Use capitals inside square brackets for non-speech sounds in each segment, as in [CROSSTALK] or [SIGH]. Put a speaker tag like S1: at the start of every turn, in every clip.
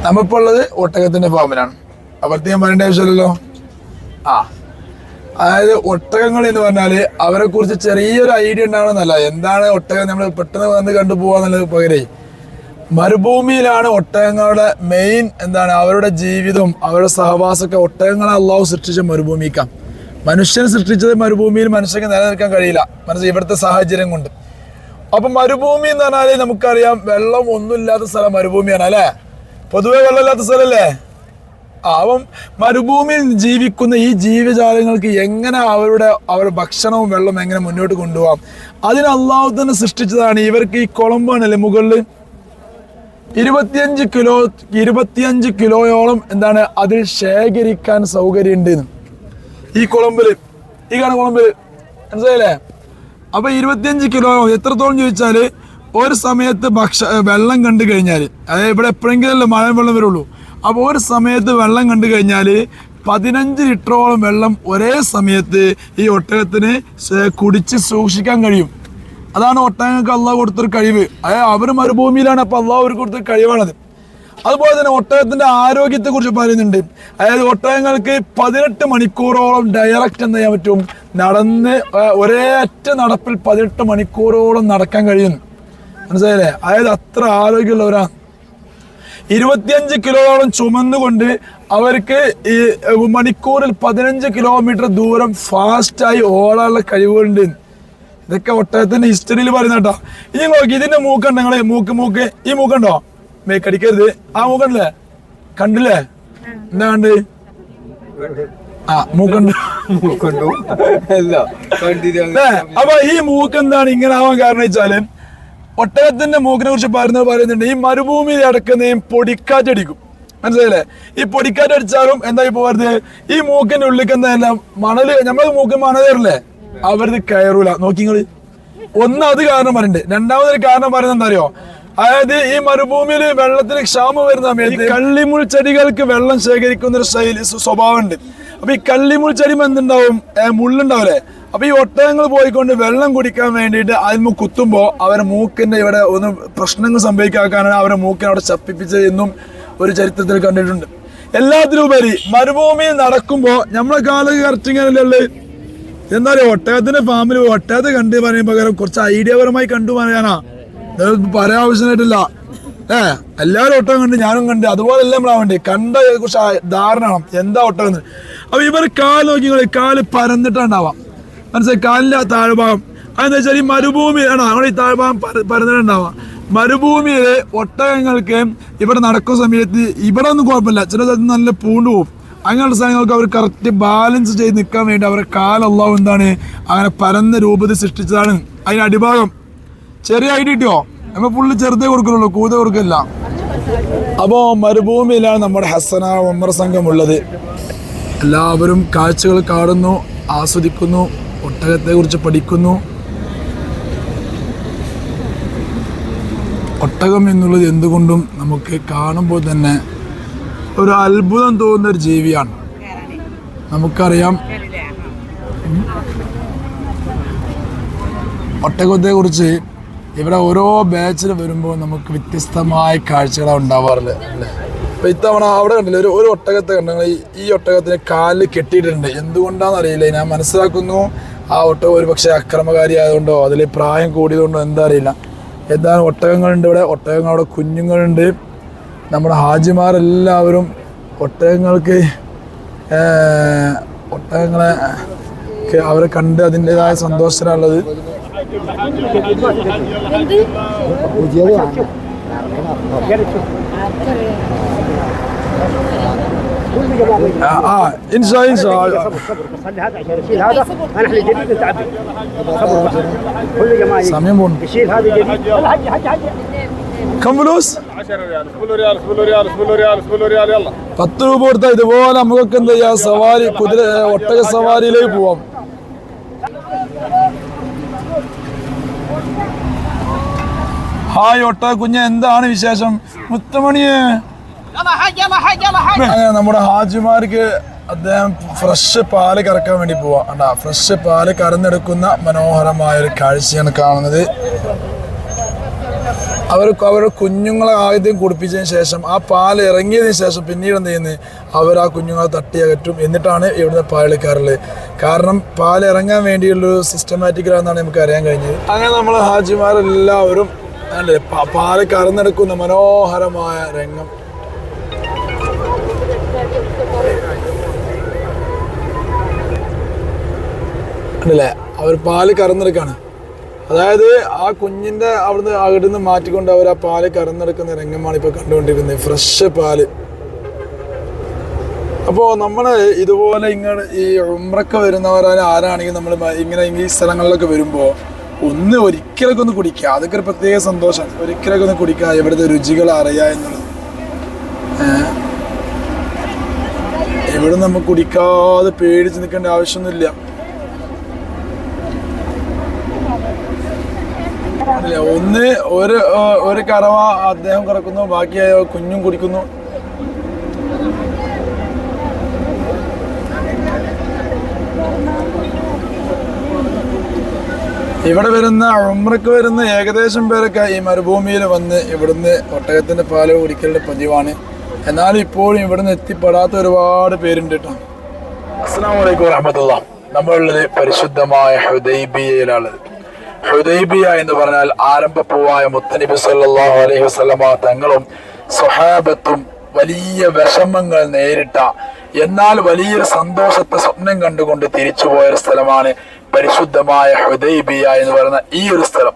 S1: നമ്മളിപ്പോൾ ഉള്ളത് ഒട്ടകത്തിന്റെ ഫാമിലാണ് അപ്പുറത്ത് ഞാൻ പറയേണ്ട ആവശ്യമില്ലല്ലോ? ആ. അതായത് ഒട്ടകങ്ങൾ എന്ന് പറഞ്ഞാൽ അവരെ കുറിച്ച് ചെറിയൊരു ഐഡിയ ഉണ്ടാവണമെന്നല്ല എന്താണ് ഒട്ടകം? നമ്മൾ പെട്ടെന്ന് വന്ന് കണ്ടുപോകാന്നുള്ളത് പകരേ. മരുഭൂമിയിലാണ് ഒട്ടകങ്ങളുടെ മെയിൻ എന്താണ്? അവരുടെ ജീവിതവും അവരുടെ സഹവാസമൊക്കെ ഒട്ടകങ്ങളെ അള്ളാഹു സൃഷ്ടിച്ച മരുഭൂമിക്കാം. മനുഷ്യൻ സൃഷ്ടിച്ചത് മരുഭൂമിയിൽ മനുഷ്യർക്ക് നിലനിൽക്കാൻ കഴിയില്ല. മനസ്സിൽ ഇവിടുത്തെ സാഹചര്യം കൊണ്ട്. അപ്പൊ മരുഭൂമി എന്ന് പറഞ്ഞാൽ നമുക്കറിയാം വെള്ളം ഒന്നുമില്ലാത്ത സ്ഥലം മരുഭൂമിയാണ് അല്ലേ? പൊതുവെ വെള്ളമില്ലാത്ത സ്ഥലല്ലേ ആ, മരുഭൂമിയിൽ ജീവിക്കുന്ന ഈ ജീവജാലങ്ങൾക്ക് എങ്ങനെ അവരുടെ അവരുടെ ഭക്ഷണവും വെള്ളം എങ്ങനെ മുന്നോട്ട് കൊണ്ടുപോകാം? അതിന് അള്ളാഹു തന്നെ സൃഷ്ടിച്ചതാണ്. ഇവർക്ക് ഈ കുളമ്പാണല്ലേ മുകളിൽ ഇരുപത്തിയഞ്ച് കിലോ ഇരുപത്തിയഞ്ച് കിലോയോളം എന്താണ് അതിൽ ശേഖരിക്കാൻ സൗകര്യമുണ്ട്. ഈ കുളമ്പിൽ. ഈ കാണുന്ന കുളമ്പിൽ. മനസ്സിലായില്ലേ? അപ്പൊ ഇരുപത്തിയഞ്ച് കിലോ എത്രത്തോളം ചോദിച്ചാൽ ഒരു സമയത്ത് ഭക്ഷ വെള്ളം കണ്ടു കഴിഞ്ഞാൽ അതായത് ഇവിടെ എപ്പോഴെങ്കിലല്ലേ മഴ വെള്ളം വരുള്ളൂ. അപ്പോൾ ഒരു സമയത്ത് വെള്ളം കണ്ടു കഴിഞ്ഞാൽ പതിനഞ്ച് ലിറ്ററോളം വെള്ളം ഒരേ സമയത്ത് ഈ ഒട്ടകത്തിന് കുടിച്ച് സൂക്ഷിക്കാൻ കഴിയും. അതാണ് ഒട്ടകങ്ങൾക്ക് അള്ളാഹ് കൊടുത്തൊരു കഴിവ്. അതായത് അവർ മരുഭൂമിയിലാണ് അപ്പോൾ അള്ളാഹ് അവർക്ക് കൊടുത്തൊരു കഴിവാണത്. അതുപോലെ തന്നെ ഒട്ടകത്തിന്റെ ആരോഗ്യത്തെക്കുറിച്ച് പറയുന്നുണ്ട്. അതായത് ഒട്ടകങ്ങൾക്ക് പതിനെട്ട് മണിക്കൂറോളം ഡയറക്റ്റ് എന്ത് ചെയ്യാൻ പറ്റും. നടന്ന് ഒരേ അറ്റ നടപ്പിൽ പതിനെട്ട് മണിക്കൂറോളം നടക്കാൻ കഴിയുന്നു മനസ്സിലായില്ലേ? അതായത് അത്ര ആരോഗ്യമുള്ളവരാണ് ഇരുപത്തിയഞ്ച് കിലോയോളം ചുമന്നുകൊണ്ട് അവർക്ക് ഈ മണിക്കൂറിൽ പതിനഞ്ച് കിലോമീറ്റർ ദൂരം ഫാസ്റ്റായി ഓടാനുള്ള കഴിവുകളുണ്ട്. ഇതൊക്കെ ഒട്ടകത്തിന്റെ ഹിസ്റ്ററിയിൽ പറയുന്ന കേട്ടോ. ഇനി നോക്കി ഇതിന്റെ മൂക്കുണ്ട് നിങ്ങൾ. മൂക്ക് മൂക്ക്. ഈ മൂക്കുണ്ടോ? മേക്കടിക്കരുത് ആ മൂക്കണ്ടല്ലേ? കണ്ടില്ലേ? എന്താ കണ്ട് ആ മൂക്കുണ്ട്.
S2: മൂക്കൊണ്ടു. [LAUGHS]
S1: അപ്പൊ ഈ മൂക്ക് എന്താണ്? ഇങ്ങനെ ആവാൻ കാരണം വെച്ചാൽ ഒട്ടകത്തിന്റെ മൂക്കിനെ കുറിച്ച് പറയുന്നത് പറയുന്നുണ്ട്. ഈ മരുഭൂമിയിൽ അടക്കുന്നതും ഈ പൊടിക്കാറ്റടിക്കും മനസ്സിലായില്ലേ? ഈ പൊടിക്കാറ്റ് അടിച്ചാലും എന്തായി പോകരുത് ഈ മൂക്കിന്റെ ഉള്ളിക്ക് എന്തായാലും മണൽ നമ്മളെ മൂക്ക് മണലേറില്ലേ അവരത് കയറൂല. നോക്കിങ്ങൾ ഒന്ന് അത് കാരണം പറയണ്ടേ. രണ്ടാമതൊരു കാരണം പറയുന്നത് എന്താ അറിയോ അതായത് ഈ മരുഭൂമിയിൽ വെള്ളത്തിന് ക്ഷാമം വരുന്ന സമയത്ത് കള്ളിമുൾ ചെടികൾക്ക് വെള്ളം ശേഖരിക്കുന്ന ഒരു ശൈലി സ്വഭാവം സ്വഭാവമുണ്ട്. അപ്പൊ ഈ കള്ളിമുൾ ചെടി എന്തുണ്ടാവും? മുള്ളുണ്ടാവില്ലേ? അപ്പൊ ഈ ഒട്ടകങ്ങൾ പോയിക്കൊണ്ട് വെള്ളം കുടിക്കാൻ വേണ്ടിയിട്ട് അതിന് കുത്തുമ്പോൾ അവരെ മൂക്കിന്റെ ഇവിടെ ഒന്ന് പ്രശ്നങ്ങൾ സംഭവിക്കാക്കാനാണ് അവരെ മൂക്കിനെ അവിടെ ചപ്പിപ്പിച്ചത് എന്നും ഒരു ചരിത്രത്തിൽ കണ്ടിട്ടുണ്ട്. എല്ലാത്തിനുപരി മരുഭൂമിയിൽ നടക്കുമ്പോൾ നമ്മളെ കാലം കറച്ചിങ്ങനല്ലേ എന്താ പറയുക ഒട്ടകത്തിന്റെ ഫാമിൽ ഒട്ടകത്തെ കണ്ടു പറയാൻ പകരം കുറച്ച് ഐഡിയപരമായി കണ്ടു പറയാനാ. പറയാൻ ആവശ്യമായിട്ടില്ല. ഏ എല്ലാവരും ഒട്ടകം കണ്ട് ഞാനും കണ്ട്. അതുപോലെ എല്ലാം നമ്മളാ വേണ്ടി? കണ്ട കുറച്ച് ധാരണ എന്താ ഒട്ടകം. അപ്പൊ ഇവർ കാൽ നോക്കി കാൽ പരന്നിട്ടുണ്ടാവാം. മനസ്സിലായി കാലിന്റെ താഴ്ഭാഗം. അതെന്താ വെച്ചാൽ ഈ മരുഭൂമി ആണോ? അങ്ങനെ ഈ താഴ്ഭാഗം പര- പരന്നിട്ടുണ്ടാവാം. മരുഭൂമിയിൽ ഒട്ടകങ്ങൾക്ക് ഇവിടെ നടക്കുന്ന സമയത്ത് ഇവിടെ ഒന്നും കുഴപ്പമില്ല. ചില സ്ഥലത്ത് നല്ല പൂണ്ടു പോകും അങ്ങനെയുള്ള സാധനങ്ങൾക്ക് അവർ കറക്റ്റ് ബാലൻസ് ചെയ്ത് നിൽക്കാൻ വേണ്ടി അവരുടെ കാലല്ലാവും എന്താണ് അങ്ങനെ പരന്ന രൂപത്തിൽ സൃഷ്ടിച്ചതാണ്. അതിന് അടിഭാഗം. ചെറിയ ഐഡിയ കിട്ടിയോ? നമ്മൾ പുള്ളി ചെറുതേ കൊടുക്കുന്നുള്ളൂ കൂതെ കൊടുക്കില്ല. അപ്പോൾ മരുഭൂമിയിലാണ് നമ്മുടെ ഹസന ഉമ്മർ സംഘം ഉള്ളത്. എല്ലാവരും കാഴ്ചകൾ കാണുന്നു ആസ്വദിക്കുന്നു. ഒട്ടകത്തെ കുറിച്ച് പഠിക്കുന്നു. ഒട്ടകം എന്നുള്ളത് എന്തുകൊണ്ടും നമുക്ക് കാണുമ്പോൾ തന്നെ ഒരു അത്ഭുതം തോന്നുന്ന ഒരു ജീവിയാണ്. നമുക്കറിയാം. ഒട്ടകത്തെ കുറിച്ച് ഇവിടെ ഓരോ ബാച്ചിൽ വരുമ്പോൾ നമുക്ക് വ്യത്യസ്തമായ കാഴ്ചകളാണ് ഉണ്ടാവാറുള്ളത് അല്ലേ? അപ്പൊ ഇത്തവണ അവിടെ കണ്ടില്ല ഒരു ഒരു ഒട്ടകത്തെ കണ്ടെങ്കിൽ ഈ ഒട്ടകത്തിന് കാലിൽ കെട്ടിയിട്ടുണ്ട്. എന്തുകൊണ്ടാണെന്നറിയില്ല ഞാൻ മനസ്സിലാക്കുന്നു. ആ ഒട്ടകം ഒരു പക്ഷേ അക്രമകാരി ആയതുകൊണ്ടോ അതിൽ പ്രായം കൂടിയതുകൊണ്ടോ എന്താ അറിയില്ല എന്താണ് ഒട്ടകങ്ങളുണ്ട് ഇവിടെ? ഒട്ടകങ്ങളുടെ കുഞ്ഞുങ്ങളുണ്ട്. നമ്മുടെ ഹാജിമാരെല്ലാവരും ഒട്ടകങ്ങൾക്ക് ഒട്ടകങ്ങളെ അവരെ കണ്ട് അതിന്റെതായ സന്തോഷത്തിലുള്ളത് ആ ആ, ഇൻഷാ ഇൻഷാ
S3: صلي هذا عشان يشيل هذا انا احلي جديد انت عبد صبر بس. كل جماعه
S1: സമയം പോകുന്നു
S3: يشيل هذا جديد يلا حج حج حج
S1: കംഫലൂസ്
S4: 10 ريال اسبوع ريال اسبوع ريال اسبوع ريال اسبوع ريال يلا
S1: പത്ത് രൂപ കൊടുത്താൽ ഇതുപോലെ നമുക്കൊക്കെ എന്താ ചെയ്യാ സവാരി കുതിര ഒട്ടക സവാരിയിലേക്ക് പോവാം ഹായ് ഒട്ടക കുഞ്ഞ എന്താണ് വിശേഷം മുത്തമണിയെ അങ്ങനെ നമ്മുടെ ഹാജിമാർക്ക് അദ്ദേഹം ഫ്രഷ് പാൽ കറക്കാൻ വേണ്ടി പോവാ. അണ്ടാ ഫ്രഷ് പാൽ കറന്നെടുക്കുന്ന മനോഹരമായ ഒരു കാഴ്ചയാണ് കാണുന്നത്. അവർ അവരുടെ കുഞ്ഞുങ്ങളെ ആദ്യം കുടിപ്പിച്ചതിന് ശേഷം ആ പാൽ ഇറങ്ങിയതിന് ശേഷം പിന്നീട് എന്ത് ചെയ്യുന്നത് അവർ ആ കുഞ്ഞുങ്ങളെ തട്ടി അകറ്റും. എന്നിട്ടാണ് ഇവിടുന്ന് പാൽ എടുക്കാറുള്ളത് കാരണം പാൽ ഇറങ്ങാൻ വേണ്ടിയുള്ളൊരു സിസ്റ്റമാറ്റിക്കലാണെന്നാണ് നമുക്ക് അറിയാൻ കഴിഞ്ഞത്. അങ്ങനെ നമ്മൾ ഹാജിമാരെല്ലാവരും പാൽ കറന്നെടുക്കുന്ന മനോഹരമായ രംഗം ഉണ്ടല്ലേ അവർ പാൽ കറന്നെടുക്കാണ്. അതായത് ആ കുഞ്ഞിന്റെ അവിടുന്ന് അവിടുന്ന് മാറ്റിക്കൊണ്ട് അവർ ആ പാൽ കറന്നെടുക്കുന്ന രംഗമാണ് ഇപ്പൊ കണ്ടുകൊണ്ടിരിക്കുന്നത്. ഫ്രഷ് പാൽ. അപ്പോൾ നമ്മൾ ഇതുപോലെ ഇങ്ങനെ ഈ ഉമ്രക്ക് വരുന്നവരാണ് ആരാണെങ്കിൽ നമ്മൾ ഇങ്ങനെ ഈ സ്ഥലങ്ങളിലൊക്കെ വരുമ്പോൾ ഒന്ന് ഒരിക്കലൊക്കെ ഒന്ന് കുടിക്കുക. അതൊക്കെ ഒരു പ്രത്യേക സന്തോഷമാണ്. ഒരിക്കലൊക്കെ ഒന്ന് കുടിക്കുക. ഇവിടുത്തെ രുചികൾ അറിയുക എന്നുള്ളത്. ഇവിടെ നമുക്ക് കുടിക്കാതെ പേടിച്ച് നിൽക്കേണ്ട ആവശ്യമൊന്നുമില്ല. അല്ല ഒന്ന് ഒരു ഒരു കറവ അദ്ദേഹം കറക്കുന്നു ബാക്കി കുഞ്ഞും കുടിക്കുന്നു. ഇവിടെ വരുന്ന ഉമ്രക്ക് വരുന്ന ഏകദേശം പേരൊക്കെ ഈ മരുഭൂമിയിൽ വന്ന് ഇവിടുന്ന് ഒട്ടകത്തിന്റെ പാൽ കുടിക്കലിന്റെ പതിവാണ്. എന്നാലും ഇപ്പോഴും ഇവിടുന്ന് എത്തിപ്പെടാത്ത ഒരുപാട് പേരുണ്ട് കേട്ടോ. അസ്സാം വലൈക്കും വറഹമത്തുള്ള നമ്മളുള്ളത് പരിശുദ്ധമായ ഹുദൈബിയയിലാണുള്ളത്. ഹുദൈബിയ എന്ന് പറഞ്ഞാൽ ആരംഭപ്പൂവായ മുത്തനബി സല്ലാഹു അലൈഹി വസല്ലമ തങ്ങളും സ്വഹാബത്തും വലിയ വിഷമങ്ങൾ നേരിട്ട എന്നാൽ വലിയൊരു സന്തോഷത്തെ സ്വപ്നം കണ്ടുകൊണ്ട് തിരിച്ചുപോയ ഒരു സ്ഥലമാണ് പരിശുദ്ധമായ ഹുദൈബിയ എന്ന് പറയുന്ന ഈ ഒരു സ്ഥലം.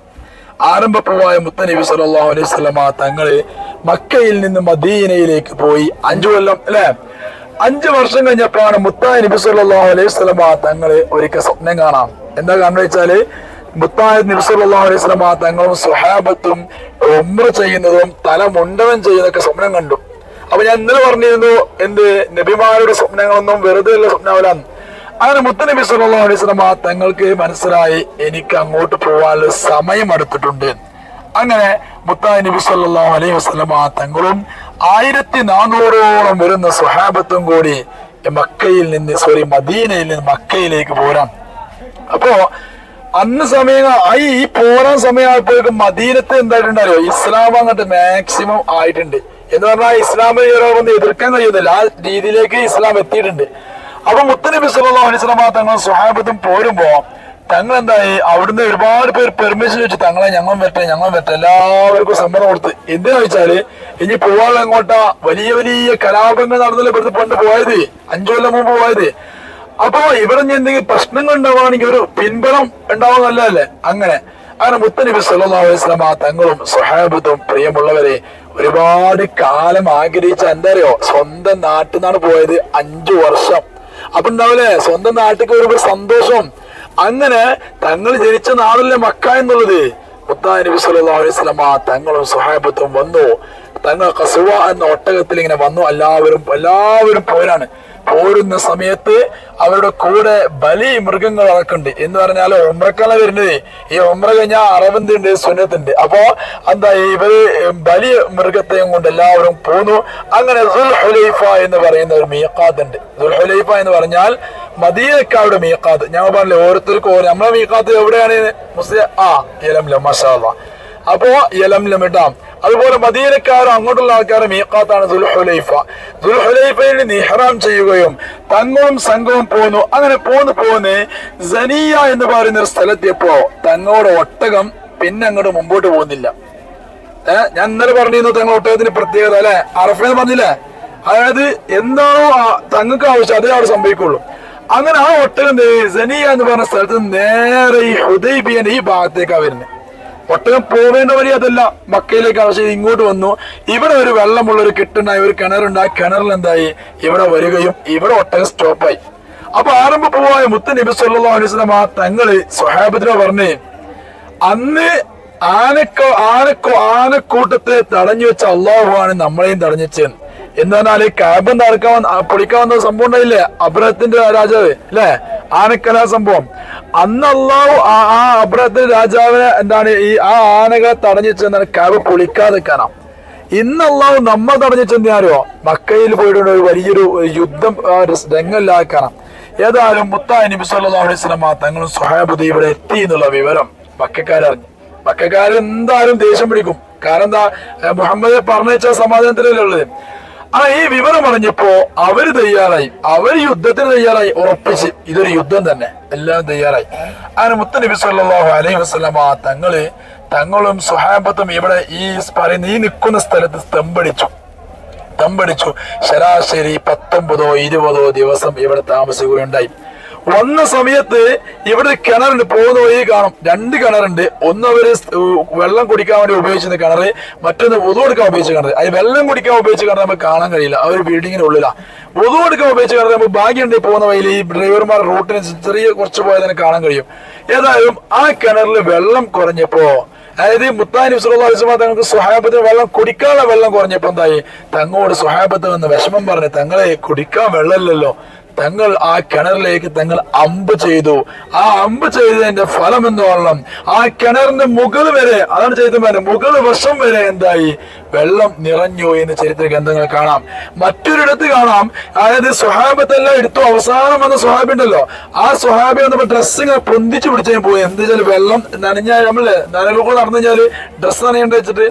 S1: ആരംഭപ്പൂവായ മുത്തനബി സല്ലാഹു അലൈഹി വസല്ലമ തങ്ങൾ മക്കയിൽ നിന്ന് മദീനയിലേക്ക് പോയി അഞ്ചു കൊല്ലം അല്ലേ? അഞ്ചു വർഷം കഴിഞ്ഞപ്പോഴാണ് മുത്തനബി നബി സല്ലല്ലാഹു അലൈഹി വസല്ലമ തങ്ങൾ ഒരിക്കൽ സ്വപ്നം കാണാം. എന്താ കാരണം വെച്ചാൽ മുത്തായ വസല്ലമ തങ്ങളും സുഹാബത്തും ഉംറ ചെയ്യുന്നതും തല മുണ്ടനം ചെയ്യുന്നതൊക്കെ സ്വപ്നം കണ്ടു. അപ്പൊ ഞാൻ ഇന്നലെ പറഞ്ഞിരുന്നു എന്ത് നബിമാരുടെ സ്വപ്നങ്ങളൊന്നും വെറുതെ ഉള്ള സ്വപ്നമല്ലാന്ന്. അങ്ങനെ മുത്തനബി അലൈഹി വസല്ലമ തങ്ങൾക്ക് മനസ്സിലായി എനിക്ക് അങ്ങോട്ട് പോകാനുള്ള സമയം അടുത്തിട്ടുണ്ട്. അങ്ങനെ മുത്തായ നബി സല്ലല്ലാഹു അലൈഹി വസല്ലമ തങ്ങളും ആയിരത്തി നാനൂറോളം വരുന്ന സ്വഹാബത്തും കൂടി മക്കയിൽ നിന്ന് സോറി മദീനയിൽ നിന്ന് മക്കയിലേക്ക് പോരാം. അപ്പോ അന്ന് സമയം ഈ ഈ പോരാൻ സമയമായപ്പോഴേക്കും മദീനത്ത് എന്തായിട്ടുണ്ടല്ലോ ഇസ്ലാം അങ്ങോട്ട് മാക്സിമം ആയിട്ടുണ്ട്. എന്ന് പറഞ്ഞാൽ ഇസ്ലാമിനെ ഒരാളൊന്നും എതിർക്കാൻ കഴിയുന്നില്ല. ആ രീതിയിലേക്ക് ഇസ്ലാം എത്തിയിട്ടുണ്ട്. അപ്പൊ മുത്തനബി സല്ലല്ലാഹു അലൈഹി വസല്ലമ തങ്ങൾ സ്വഹാബത്തും പോരുമ്പോ തങ്ങൾ എന്തായി അവിടുന്ന് ഒരുപാട് പേര് പെർമിഷൻ വെച്ച് തങ്ങളെ ഞങ്ങൾ വരട്ടെ ഞങ്ങൾ വരട്ടെ എല്ലാവർക്കും സമ്മതം കൊടുത്ത്. എന്തിനാ വെച്ചാൽ ഇനി പോവാൻ അങ്ങോട്ടാ വലിയ വലിയ കലാപങ്ങൾ നടന്നല്ലോ ഇവിടുത്തെ പണ്ട് പോയത്. അഞ്ചു കൊല്ലം മുമ്പ് പോയത്. അപ്പൊ ഇവിടെ എന്തെങ്കിലും പ്രശ്നങ്ങൾ ഉണ്ടാവുകയാണെങ്കിൽ ഒരു പിൻബലം ഉണ്ടാവാൻ നല്ലതല്ലേ അങ്ങനെ. അങ്ങനെ മുത്തനബി അലൈഹി വസല്ലമ തങ്ങളും സ്വഹാബത്തും പ്രിയമുള്ളവരെ ഒരുപാട് കാലം ആഗ്രഹിച്ച എന്താ അറിയോ സ്വന്തം നാട്ടിൽ നിന്നാണ് പോയത്. അഞ്ചു വർഷം. അപ്പൊ ഉണ്ടാവില്ലേ സ്വന്തം നാട്ടിൽ ഒരുപാട് സന്തോഷം. അങ്ങനെ തങ്ങൾ ജനിച്ച നാടല്ലേ മക്ക എന്നുള്ളത്. മുത്താ നബി ആ തങ്ങളും സ്വഹാബത്തും വന്നു. തങ്ങൾ കസുവ എന്ന ഒട്ടകത്തിൽ ഇങ്ങനെ വന്നു. എല്ലാവരും എല്ലാവരും പോരാണ്. പോരുന്ന സമയത്ത് അവരുടെ കൂടെ ബലി മൃഗങ്ങൾ അടക്കുന്നുണ്ട് എന്ന് പറഞ്ഞാൽ ഒമ്രക്കല വരുന്നത്. ഈ ഉമ്ര കഴിഞ്ഞാൽ അറബന്തുണ്ട് സുന്നത്തുണ്ട്. അപ്പോ എന്താ ഇവർ ബലി മൃഗത്തെയും കൊണ്ട് എല്ലാവരും പോന്നു. അങ്ങനെ ദുൽഹുലൈഫ എന്ന് പറയുന്ന ഒരു മീക്കാത്ത് ഉണ്ട് എന്ന് പറഞ്ഞാൽ മദീനക്കാരുടെ മീക്കാത്ത് ഞങ്ങൾ പറഞ്ഞില്ലേ ഓരോരുത്തർക്കും ഓരോ നമ്മളെ മീക്കാത്ത് എവിടെയാണ്? മുസ്ലിം ആ യലംലം മഷാ അപ്പോ യലംലം ഇടാം അതുപോലെ മദീനക്കാരും അങ്ങോട്ടുള്ള ആൾക്കാരും മീക്കാത്താണ് ദുൽഹുലൈഫ. ദുൽഹുലൈഫയിൽ നിഹ്റാം ചെയ്യുകയും തങ്ങളും സംഘവും പോന്നു. അങ്ങനെ പോന്നു പോന്ന് സനിയ എന്ന് പറയുന്ന ഒരു സ്ഥലത്തിയപ്പോ തങ്ങളുടെ ഒട്ടകം പിന്നെ അങ്ങോട്ട് മുമ്പോട്ട് പോകുന്നില്ല. ഏഹ് ഞാൻ ഇന്നലെ പറഞ്ഞിരുന്നു തങ്ങൾ ഒട്ടകത്തിന് പ്രത്യേകത അല്ലെ? അറഫെന്ന് പറഞ്ഞില്ലേ? അതായത് എന്താണോ തങ്ങൾക്ക് ആവശ്യം അതേ അവിടെ സംഭവിക്കുള്ളൂ. അങ്ങനെ ആ ഒട്ടകം സനിയ എന്ന് പറഞ്ഞ സ്ഥലത്ത് നേരെ ഈ ഹുദൈബിയന്റെ ഈ ഭാഗത്തേക്കാണ് വരുന്നത് ഒട്ടകം പോവേണ്ട വഴി അതല്ല. മക്കയിലേക്ക് ആവശ്യം ഇങ്ങോട്ട് വന്നു. ഇവിടെ ഒരു വെള്ളമുള്ള ഒരു കെട്ടുണ്ടായി ഒരു കിണറുണ്ട്. ആ കിണറിൽ എന്തായി? ഇവിടെ വരികയും ഇവിടെ ഒട്ടകം സ്റ്റോപ്പായി. അപ്പൊ ആരംഭ പോവായ മുത്ത് നബി വസല്ലം ആ തങ്ങൾ സ്വഹാബത്തിനെ പറഞ്ഞേ അന്ന് ആനക്കോ ആനക്കോ ആനക്കൂട്ടത്തെ തടഞ്ഞു വെച്ച അള്ളാഹുവാണ് നമ്മളെയും തടഞ്ഞു വെച്ചത്. എന്ന് പറഞ്ഞാൽ കാബം തറക്കാൻ പൊളിക്കാൻ വന്ന സംഭവം ഉണ്ടായില്ലേ? അബ്രഹത്തിന്റെ രാജാവ് അല്ലെ? ആനക്കലാ സംഭവം. അന്ന് അള്ളാഹു ആ അബ്രഹത്തിൽ രാജാവിനെ എന്താണ് ഈ ആ ആനകളെ തടഞ്ഞു വെച്ചെന്നാണ് കാബ് പൊളിക്കാതെ നിൽക്കാനാ ഇന്ന് അള്ളാഹു നമ്മൾ തടഞ്ഞു വെച്ചെന്താരോ മക്കയിൽ പോയിട്ടുണ്ട് ഒരു വലിയൊരു യുദ്ധം രംഗമില്ലാക്കണം ഏതായാലും മുത്തായി നബി സല്ലല്ലാഹു അലൈഹി തങ്ങളും സുഹാബുദി ഇവിടെ എത്തി എന്നുള്ള വിവരം മക്കാരറിഞ്ഞു. മക്കാരെന്തായാലും ദേഷ്യം പിടിക്കും. കാരണം എന്താ മുഹമ്മദ് പറഞ്ഞ സമാധാനത്തിലല്ലേ ഉള്ളത്? ആ ഈ വിവരം പറഞ്ഞപ്പോ അവർ തയ്യാറായി. അവർ യുദ്ധത്തിന് തയ്യാറായി ഉറപ്പിച്ച്. ഇതൊരു യുദ്ധം തന്നെ. എല്ലാം തയ്യാറായി. അങ്ങനെ മുത്തനബി സല്ലല്ലാഹു അലൈഹി വസല്ലമ തങ്ങൾ തങ്ങളും സുഹാബത്തും ഇവിടെ ഈ പറയുന്ന ഈ നിൽക്കുന്ന സ്ഥലത്ത് സ്തംഭടിച്ചു. തമ്പടിച്ചു ശരാശരി പത്തൊമ്പതോ ഇരുപതോ ദിവസം ഇവിടെ താമസിക്കുകയുണ്ടായി. വന്ന സമയത്ത് ഇവിടെ ഒരു കിണറുണ്ട്. പോകുന്ന വഴി കാണും. രണ്ട് കിണറുണ്ട്. ഒന്ന് അവർ വെള്ളം കുടിക്കാൻ വേണ്ടി ഉപയോഗിച്ചിരുന്ന കിണർ മറ്റൊന്ന് ഒതു കൊടുക്കാൻ ഉപയോഗിച്ച കിണർ അത് വെള്ളം കുടിക്കാൻ ഉപയോഗിച്ച കിണർ നമുക്ക് കാണാൻ കഴിയില്ല. ആ ഒരു ബിൽഡിങ്ങിന് ഉള്ളിലാണ് ഒതു കൊടുക്കാൻ ഉപയോഗിച്ച കിണർ നമുക്ക് ഭാഗ്യമുണ്ട് പോകുന്ന വഴിയിൽ ഈ ഡ്രൈവർമാർ റൂട്ടിന് ചെറിയ കുറച്ച് പോയതിനെ കാണാൻ കഴിയും. ഏതായാലും ആ കിണറിൽ വെള്ളം കുറഞ്ഞപ്പോ അതായത് മുത്താനി സുലഭ തങ്ങൾക്ക് സുഹാബത്തിന് വെള്ളം കുടിക്കാനുള്ള വെള്ളം കുറഞ്ഞപ്പോ എന്തായി? തങ്ങളോട് സുഹാബത്ത് വന്ന് വിഷമം പറഞ്ഞു തങ്ങളെ കുടിക്കാൻ വെള്ളമില്ലല്ലോ. തങ്ങൾ ആ കിണറിലേക്ക് തങ്ങൾ അമ്പ് ചെയ്തു. ആ അമ്പ് ചെയ്തതിന്റെ ഫലം എന്ന് വെള്ളം ആ കിണറിന്റെ മുകൾ വരെ അതാണ് ചെയ്ത മുകൾ വർഷം വരെ എന്തായി? വെള്ളം നിറഞ്ഞു എന്ന് ചരിത്ര ഗ്രന്ഥങ്ങൾ കാണാം. മറ്റൊരിടത്ത് കാണാം. അതായത് സുഹാബത്തെല്ലാം എടുത്തു അവസാനം വന്ന സ്വഹാബി ഉണ്ടല്ലോ. ആ സ്വഹാബി വന്നപ്പോ ഡ്രസ്സ് ഇങ്ങനെ പൊന്തിച്ചു പിടിച്ചാൽ പോയി. എന്താ വെച്ചാൽ വെള്ളം നനഞ്ഞാൽ നമ്മൾ നനവുകൾ നടന്നു കഴിഞ്ഞാൽ ഡ്രസ്സ് നനയേണ്ട വെച്ചിട്ട്